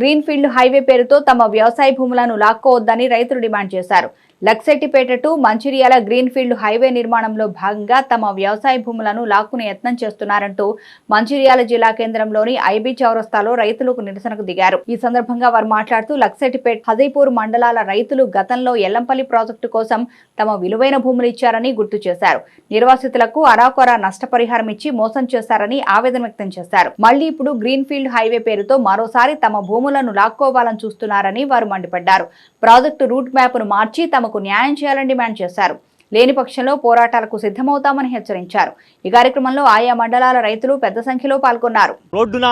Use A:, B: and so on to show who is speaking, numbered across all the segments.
A: Green field highway పేరుతో తమ వ్యవసాయ భూములను లాక్కోవద్దని రైతులు డిమాండ్ చేశారు. Luxettipet to Mancherial green field highway నిర్మాణంలో భాగంగా తమ వ్యవసాయ భూములను లాక్కునే యత్నం చేస్తున్నారంటూ మంచిర్యాల జిల్లా కేంద్రంలోని ఐబీ చౌరస్తాలో రైతులకు నిరసనకు దిగారు. ఈ సందర్భంగా వారు మాట్లాడుతూ లక్సెట్టిపేట హజీపూర్ మండలాల రైతులు గతంలో ఎల్లంపల్లి ప్రాజెక్టు కోసం తమ విలువైన భూములు ఇచ్చారని గుర్తు చేశారు. నిర్వాసితులకు అరాకొరా నష్టపరిహారం ఇచ్చి మోసం చేశారని ఆవేదన వ్యక్తం చేశారు. మళ్ళీ ఇప్పుడు గ్రీన్ ఫీల్డ్ హైవే పేరుతో మరోసారి తమ భూములను లాక్కోవాలని చూస్తున్నారని వారు మండిపడ్డారు. ప్రాజెక్టు రూట్ మ్యాప్ను మార్చి తమ తమకు న్యాయం చేయాలని డిమాండ్ చేశారు. లేని పక్షంలో పోరాటాలకు సిద్ధమవుతామని హెచ్చరించారు. ఈ కార్యక్రమంలో ఆయా మండలాల రైతులు పెద్ద సంఖ్యలో పాల్గొన్నారు.
B: రోడ్డున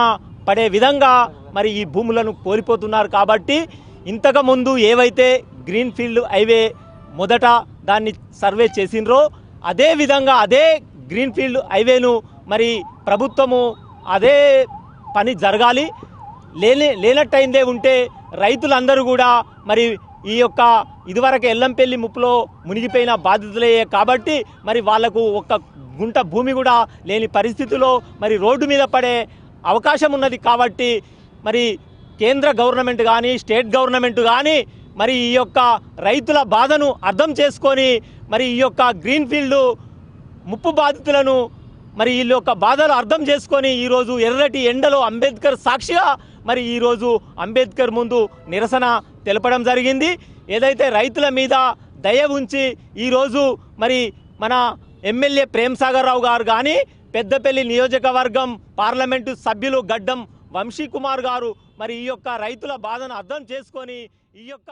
B: పడే విధంగా మరి ఈ భూములను కోల్పోతున్నారు కాబట్టి ఇంతకు ముందు ఏవైతే గ్రీన్ ఫీల్డ్ హైవే మొదట దాన్ని సర్వే చేసిండ్రో అదే విధంగా అదే గ్రీన్ ఫీల్డ్ హైవేను మరి ప్రభుత్వము అదే పని జరగాలి. లేని లేనట్టయిందే ఉంటే రైతులందరూ కూడా మరి ఈ యొక్క ఇదివరకు ఎల్లంపల్లి ముప్పులో మునిగిపోయిన బాధితులయ్యే కాబట్టి మరి వాళ్ళకు ఒక్క గుంట భూమి కూడా లేని పరిస్థితిలో మరి రోడ్డు మీద పడే అవకాశం ఉన్నది కాబట్టి మరి కేంద్ర గవర్నమెంట్ కానీ స్టేట్ గవర్నమెంట్ కానీ మరి ఈ యొక్క రైతుల బాధను అర్థం చేసుకొని మరి ఈ యొక్క గ్రీన్ ఫీల్డ్ ముప్పు బాధితులను మరి వీళ్ళ యొక్క బాధలు అర్థం చేసుకొని ఈరోజు ఎర్రటి ఎండలో అంబేద్కర్ సాక్షిగా మరి ఈరోజు అంబేద్కర్ ముందు నిరసన తెలపడం జరిగింది. ఏదైతే రైతుల మీద దయ ఉంచి ఈరోజు మరి మన ఎమ్మెల్యే ప్రేమ్ సాగర్ రావు గారు కానీ పెద్దపల్లి నియోజకవర్గం పార్లమెంటు సభ్యులు గడ్డం వంశీ కుమార్ గారు మరి ఈ యొక్క రైతుల బాధను అర్థం చేసుకొని ఈ యొక్క